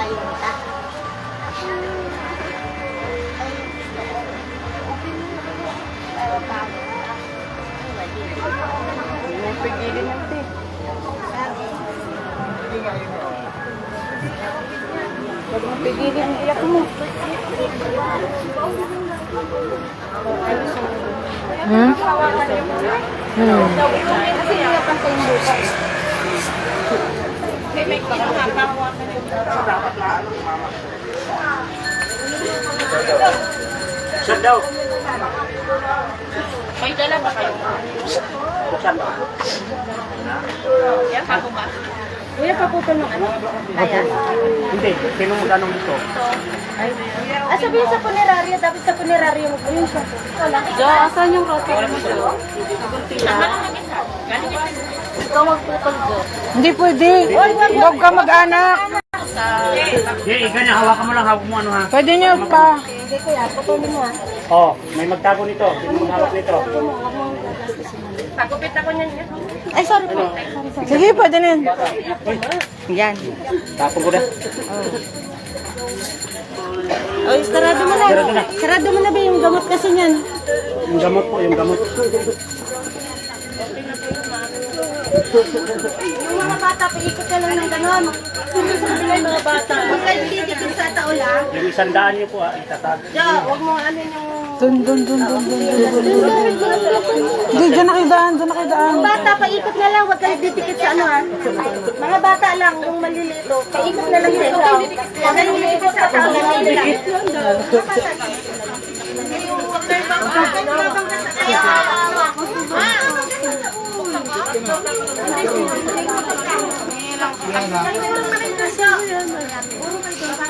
Pero bakit? May pigilin yan, te. Huwag mo pigilin ang iyak mo. Hmm? Hmm. Kasi iyakan sa yung buka. Sir daw. May dala ba kayo? Buksan ba? Yan, ako ba? Kuya, paputol ng ano? Ayan. Hindi, sino mo tanong dito? Ah, sabihin sa puneraryo, dapat sa puneraryo mo. Ayun siya. Jo, asan yung roti mo, Jo? Ikaw magputol, Jo. Hindi pwede. Huwag ka mag-anak. Hindi, ikaw niya, hawakan mo lang, hawak mo ano ha. Pwede niyo pa. Hindi, kuya. Putulin mo, ah. Oh, may magtago nito. Sino mo hawak nito? Pagupit ako niyan. Ay, sorry po. Sige, pwede na yun. Yan. Tapon ko na. O, sarado mo na. Sarado mo na ba yung gamot kasi niyan? Yung gamot po, yung gamot. Yung mga bata, paikot ka lang ng gano'n. Sabi ng mga bata. Huwag kayo didikit sa taula. Yung isang daan niyo po ha, itatag. Jo, huwag mo ano yung... Dun, dun, dun, dun, dun, dun, dun. Hindi, dyan na kayo daan, dyan na kayo daan. Bata, paikot na lang. Huwag kayo didikit sa ano ha. Mga bata lang, yung malilito. Paikot na lang yun. Huwag kayo didikit sa taula. Didikit. Huwag kayo babang sa kaya. Puro